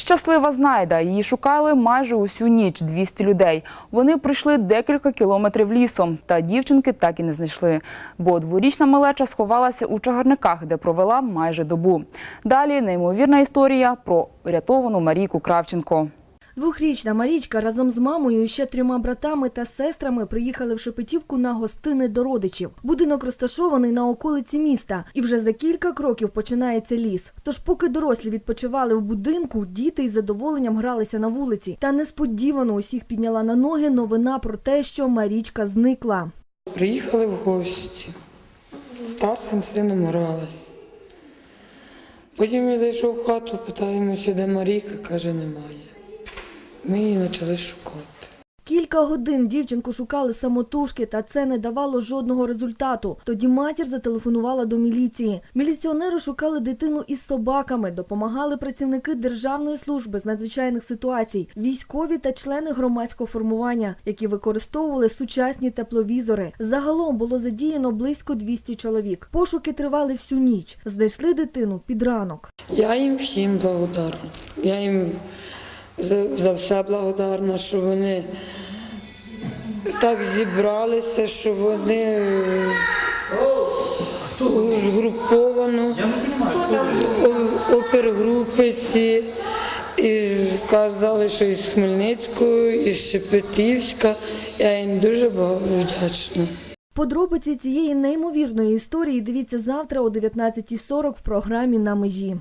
Щаслива знайда. Її шукали майже усю ніч 200 людей. Вони пройшли декілька кілометрів лісом, та дівчинки так і не знайшли. Бо дворічна малеча сховалася у чагарниках, де провела майже добу. Далі неймовірна історія про врятовану Марійку Кравченко. Двохрічна Марічка разом з мамою і ще трьома братами та сестрами приїхали в Шепетівку на гостини до родичів. Будинок розташований на околиці міста, і вже за кілька кроків починається ліс. Тож, поки дорослі відпочивали в будинку, діти із задоволенням гралися на вулиці. Та несподівано усіх підняла на ноги новина про те, що Марічка зникла. Приїхали в гості. Старшим сином гралась. Потім я зайшов в хату, питаємося, де Марійка, каже, немає. Ми її почали шукати. Кілька годин дівчинку шукали самотужки, та це не давало жодного результату. Тоді матір зателефонувала до міліції. Міліціонери шукали дитину із собаками, допомагали працівники Державної служби з надзвичайних ситуацій, військові та члени громадського формування, які використовували сучасні тепловізори. Загалом було задіяно близько 200 чоловік. Пошуки тривали всю ніч. Знайшли дитину під ранок. Я їм всім благодарна. Я їм за, за все благодарна, що вони так зібралися, що вони е, згруповано, о- опергрупи ці. І казали, що із Хмельницького, із Шепетівська. Я їм дуже багато вдячна. Подробиці цієї неймовірної історії дивіться завтра о 19.40 в програмі «На межі».